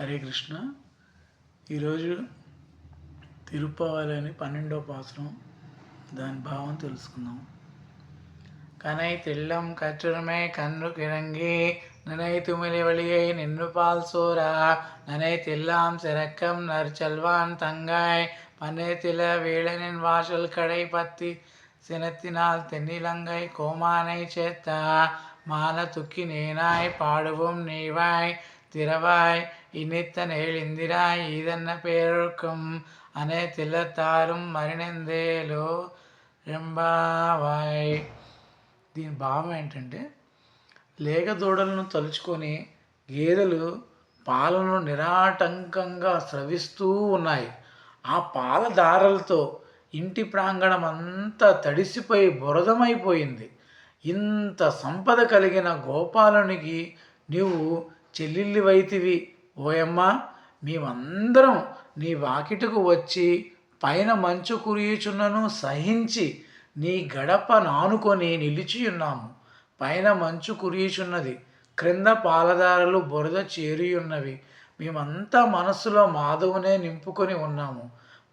హరే కృష్ణ. ఈరోజు తిరుపతి పన్నెండో పాసనం దాని భావం తెలుసుకుందాం. కనై తెల్లం కచ్చురమే కన్ను కిరంగి ననై తుమిలి వలియై నిన్ను పాల్సోరా ననై తెల్లాం శరక్కం నర్చల్వాన్ తంగాయ్ పనే తిల వేళనిన్ వాషల్ కడై పత్తి సినత్తినాల్ తెన్నిలంగై కోమానై చేత మాన తుక్కి నేనాయ్ పాడువం నీవాయ్ திறவாய் இனித்த நேழிந்திராய் இதென்ன பேருக்கும் அனே தில்லத்தாரும் మరినందేలో రెంబావాయ్ దీని భావం ఏంటంటే లేగ దూడలను తలుచుకొని గేదెలు పాలను నిరాటంకంగా స్రవిస్తూ ఉన్నాయి ఆ పాల దారలతో ఇంటి ప్రాంగణం అంతా తడిసిపోయి బురదమైపోయింది ఇంత సంపద కలిగిన గోపాలునికి నీవు చెల్లెళ్ళివైతివి ఓయమ్మ మేమందరం నీ వాకిటకు వచ్చి పైన మంచు కురియుచున్నను సహించి నీ గడప నానుకొని నిలిచి ఉన్నాము. పైన మంచు కురియుచున్నది క్రింద పాలదారలు బురద చేరియున్నవి. మేమంతా మనస్సులో మాధవునే నింపుకొని ఉన్నాము.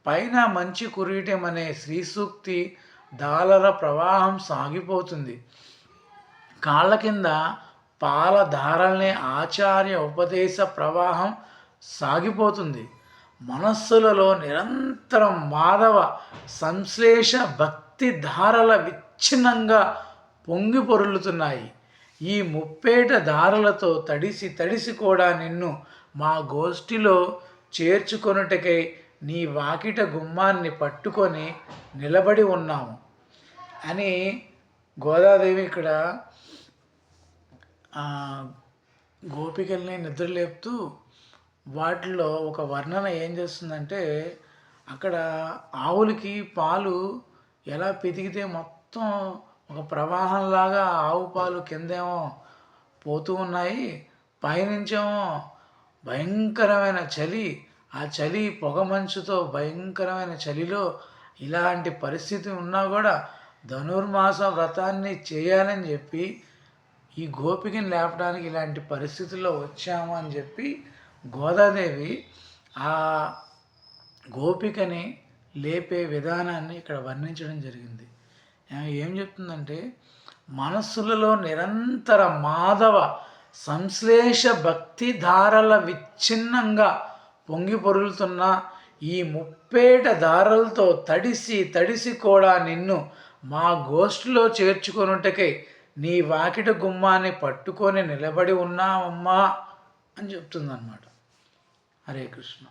పైన మంచి కురియటమనే శ్రీ సూక్తి దాలల ప్రవాహం సాగిపోతుంది. కాళ్ళ కింద పాలధారల్ని ఆచార్య ఉపదేశ ప్రవాహం సాగిపోతుంది. మనస్సులలో నిరంతరం మాధవ సంశ్లేష భక్తి ధారల విచ్ఛిన్నంగా పొంగి పొరులుతున్నాయి. ఈ ముప్పేట దారలతో తడిసి తడిసి కూడా నిన్ను మా గోష్ఠిలో చేర్చుకొనుటకై నీ వాకిట గుమ్మాన్ని పట్టుకొని నిలబడి ఉన్నాము. అని గోదాదేవి ఇక్కడ గోపికల్ని నిద్రలేపుతూ వాటిలో ఒక వర్ణన ఏం చేస్తుందంటే అక్కడ ఆవులకి పాలు ఎలా పితికితే మొత్తం ఒక ప్రవాహంలాగా ఆవు పాలు కిందేమో పోతూ ఉన్నాయి. పైనుంచేమో భయంకరమైన చలి ఆ చలి పొగ మంచుతో భయంకరమైన చలిలో ఇలాంటి పరిస్థితి ఉన్నా కూడా ధనుర్మాస వ్రతాన్ని చేయాలని చెప్పి ఈ గోపికని లేపడానికి ఇలాంటి పరిస్థితుల్లో వచ్చాము అని చెప్పి గోదాదేవి ఆ గోపికని లేపే విధానాన్ని ఇక్కడ వర్ణించడం జరిగింది. ఆమె ఏం చెప్తుందంటే మనస్సులలో నిరంతర మాధవ సంశ్లేష భక్తి ధారల విచ్ఛిన్నంగా పొంగి పొరులుతున్న ఈ ముప్పేట దారలతో తడిసి తడిసి కూడా నిన్ను మా గోష్ఠిలో చేర్చుకొనుటకై నీ వాకిట గుమ్మాన్ని పట్టుకొని నిలబడి ఉన్నావమ్మా అని చెప్తుందన్నమాట. హరే కృష్ణ.